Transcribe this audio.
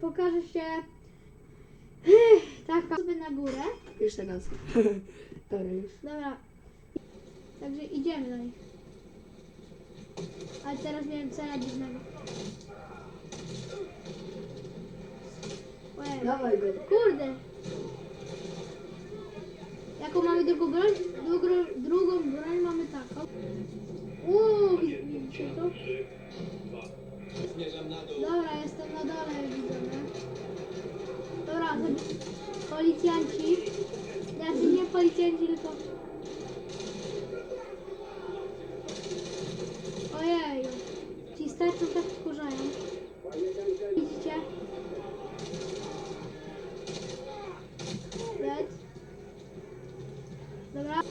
pokaże się taka sobie na górę. Jeszcze raz. Dobra, już. Dobra. Także idziemy do nich. Ale teraz miałem cela dziwnego. Dawaj go. Kurde. Jaką mamy drugą broń? Drugą, drugą broń mamy taką. Uuu, widzicie to? Dobra, jestem na dole, widzimy. Dobra, policjanci. Znaczy nie policjanci, tylko... Ojej, ci starczą tak wkurzają. Widzicie? Lec. Dobra.